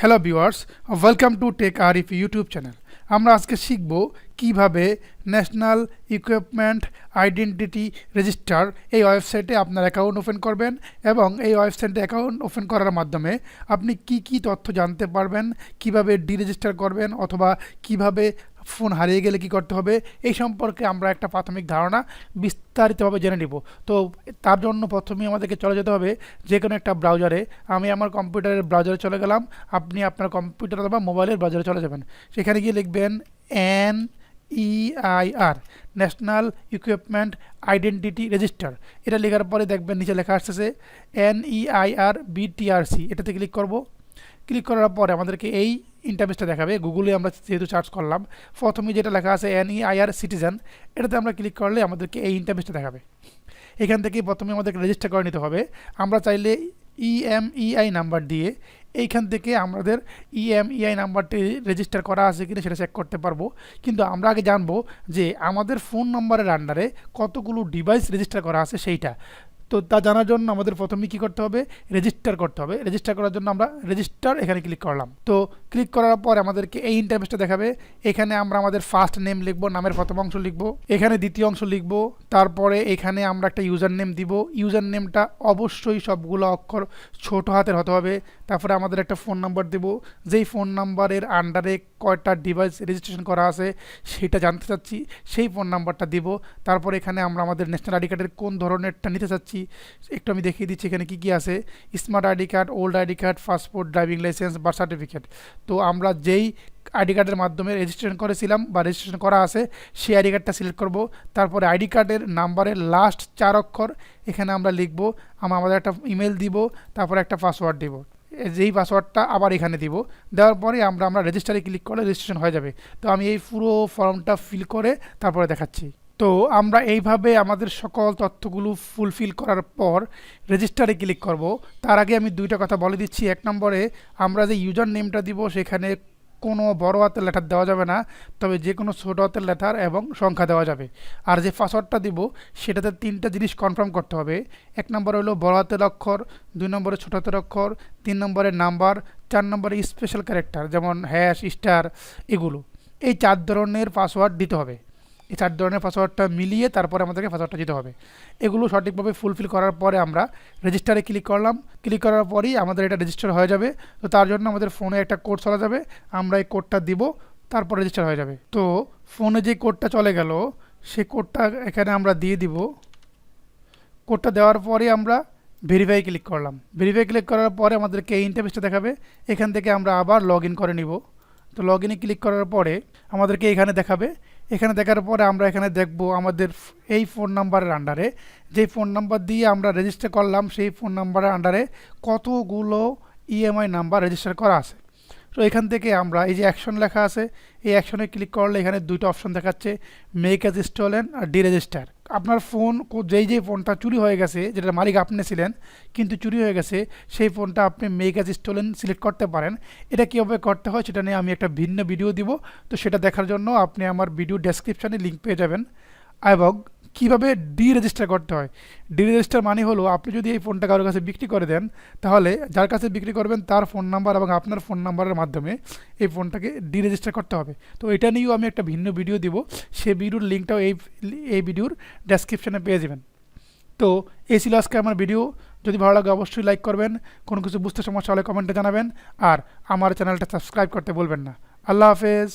Hello viewers welcome to tech Arif YouTube channel আমরা আজকে শিখব কীভাবে ন্যাশনাল ইকুইপমেন্ট আইডেন্টিটি রেজিস্টার এই ওয়েবসাইটে আপনার অ্যাকাউন্ট ওপেন করবেন এবং এই ওয়েবসাইটে অ্যাকাউন্ট ওপেন করার মাধ্যমে আপনি কি কি তথ্য জানতে পারবেন, কীভাবে ডিরেজিস্টার করবেন অথবা কীভাবে ফোন হারিয়ে গেলে কি করতে হবে? এই সম্পর্কে আমরা একটা প্রাথমিক ধারণা বিস্তারিতভাবে জেনে নিব। তো তার জন্য প্রথমেই আমাদেরকে চলে যেতে হবে যে কোনো একটা ব্রাউজারে আমি আমার কম্পিউটারের ব্রাউজারে চলে গেলাম। আপনি আপনার কম্পিউটার অথবা মোবাইলের ব্রাউজারে চলে যাবেন। সেখানে গিয়ে লিখবেন N EIR national equipment identity register এটা লেখার পরে দেখবেন নিচে লেখা আসতেছে এন ইআইআর বিটিআরসি এটাতে ক্লিক করব। ক্লিক করার পরে আমাদেরকে এই ইন্টারফেসটা দেখাবে। গুগলে আমরা যেহেতু সার্চ করলাম, প্রথমে যেটা লেখা আছে এনইআইআর সিটিজেন এটাতে আমরা ক্লিক করলে আমাদেরকে এই ইন্টারফেসটা দেখাবে। এখান থেকে প্রথমে আমাদেরকে রেজিস্টার করে নিতে হবে। আমরা চাইলে ইএমইআই নাম্বার দিয়ে এইখান থেকে আমাদের ইএমইআই নাম্বারটি রেজিস্টার করা আছে কিনা সেটা চেক করতে পারব। কিন্তু আমরা আগে জানব যে আমাদের ফোন নম্বরের আন্ডারে কতগুলো ডিভাইস রেজিস্টার করা আছে সেইটা। তো তা জানার জন্য আমাদের প্রথমে কী করতে হবে? রেজিস্টার করতে হবে। রেজিস্টার করার জন্য আমরা রেজিস্টার এখানে ক্লিক করলাম। তো ক্লিক করার পর আমাদেরকে এই ইন্টারফেসটা দেখাবে। এখানে আমরা আমাদের ফার্স্ট নেম লিখব, নামের প্রথম অংশ লিখব। এখানে দ্বিতীয় অংশ লিখব। তারপরে এখানে আমরা একটা ইউজার নেম দিব। ইউজার নেমটা অবশ্যই সবগুলো অক্ষর ছোট হাতের হতে হবে। তারপরে আমাদের একটা ফোন নাম্বার দেব। যেই ফোন নাম্বারের আন্ডারে কয়টা ডিভাইস রেজিস্ট্রেশন করা আছে, সেটা জানতে চাচ্ছি। সেই ফোন নাম্বারটা দিব। তারপর এখানে আমরা আমাদের ন্যাশনাল আইডি কার্ডের কোন ধরনেরটা নিতে চাচ্ছি একটু আমি দেখিয়ে দিচ্ছি এখানে কী কী আছে। Smart ID card old ID card passport driving licence birth certificate তো আমরা যেই আইডি কার্ডের মাধ্যমে রেজিস্ট্রেশন করেছিলাম বা রেজিস্ট্রেশন করা আছে, সেই আইডি কার্ডটা সিলেক্ট করব। তারপরে আইডি কার্ডের নাম্বারের লাস্ট চার অক্ষর, এখানে আমরা লিখব আমরা আমাদের একটা ইমেল দিব, তারপরে একটা পাসওয়ার্ড দিব। যেই পাসওয়ার্ডটা আবার এখানে দিব। দেওয়ার পরে আমরা আমরা রেজিস্টারে ক্লিক করলে রেজিস্ট্রেশন হয়ে যাবে। তো আমি এই পুরো ফর্মটা ফিল করে তারপরে দেখাচ্ছি। তো আমরা এইভাবে আমাদের সকল তথ্যগুলো ফুলফিল করার পর রেজিস্টারে ক্লিক করব। তার আগে আমি দুইটা কথা বলে দিচ্ছি। এক নম্বরে, আমরা যে ইউজার নেমটা দিব, সেখানে কোনো বড় হাতের লেটার দেওয়া যাবে না, তবে যে কোনো ছোটো হাতের লেটার এবং সংখ্যা দেওয়া যাবে। আর যে পাসওয়ার্ডটা দিব, সেটাতে তিনটা জিনিস কনফার্ম করতে হবে। এক নম্বরে হলো বড় হাতের অক্ষর, দুই নম্বরে ছোটো হাতের অক্ষর, তিন নম্বরে নাম্বার চার নম্বরে স্পেশাল ক্যারেক্টার যেমন হ্যাশ স্টার এগুলো। এই চার ধরনের পাসওয়ার্ড দিতে হবে। এই চার ধরনের পাসওয়ার্ডটা মিলিয়ে তারপরে আমাদেরকে পাসওয়ার্ডটা দিতে হবে। এগুলো সঠিকভাবে ফুলফিল করার পরে আমরা রেজিস্টারে ক্লিক করলাম। ক্লিক করার পরেই আমাদের এটা রেজিস্টার হয়ে যাবে। তো তার জন্য আমাদের ফোনে একটা কোড চলা যাবে। আমরা এই কোডটা দিব, তারপর রেজিস্টার হয়ে যাবে। তো ফোনে যে কোডটা চলে গেল সে কোডটা এখানে আমরা দিয়ে দিব। কোডটা দেওয়ার পরে আমরা ভেরিফাই ক্লিক করলাম। ভেরিফাই ক্লিক করার পরে আমাদেরকে এই ইন্টারফেসটা দেখাবে। এখান থেকে আমরা আবার লগ করে নিব। তো লগ ইনে ক্লিক করার পরে আমাদেরকে এখানে দেখাবে এখানে দেখার পরে আমরা এখানে দেখব আমাদের এই ফোন নাম্বারের আন্ডারে যে ফোন নাম্বার দিয়ে আমরা রেজিস্টার করলাম, সেই ফোন নাম্বারের আন্ডারে কতগুলো ইএমআই নাম্বার রেজিস্টার করা আছে। তো এখান থেকে আমরা এই যে অ্যাকশন লেখা আছে, এই অ্যাকশনে ক্লিক করলে এখানে দুইটা অপশন দেখাচ্ছে মেক অ্যাজ স্টলেন আর ডি রেজিস্টার আপনার ফোন যেই যেই ফোনটা চুরি হয়ে গেছে যেটা মালিক আপনি ছিলেন, কিন্তু চুরি হয়ে গেছে, সেই ফোনটা আপনি মেক অ্যাজ স্টোলেন সিলেক্ট করতে পারেন। এটা কীভাবে করতে হয় সেটা নিয়ে আমি একটা ভিন্ন ভিডিও দিব। তো সেটা দেখার জন্য আপনি আমার ভিডিও ডেসক্রিপশানে লিঙ্ক পেয়ে যাবেন। এবং কীভাবে ডি রেজিস্টার করতে হয়? ডি রেজিস্টার মানে হলো, আপনি যদি এই ফোনটা কারোর কাছে বিক্রি করে দেন, তাহলে যার কাছে বিক্রি করবেন তার ফোন নাম্বার এবং আপনার ফোন নাম্বারের মাধ্যমে এই ফোনটাকে ডি রেজিস্টার করতে হবে। তো এটা নিয়েও আমি একটা ভিন্ন ভিডিও দিব। সেই ভিডিওর লিঙ্কটাও এই এই ভিডিওর ডেসক্রিপশানে পেয়ে যাবেন। তো এই ছিল আজকে আমার ভিডিও যদি ভালো লাগে অবশ্যই লাইক করবেন। কোনো কিছু বুঝতে সমস্যা হলে কমেন্টে জানাবেন। আর আমার চ্যানেলটা সাবস্ক্রাইব করতে বলবেন না। আল্লাহ হাফেজ।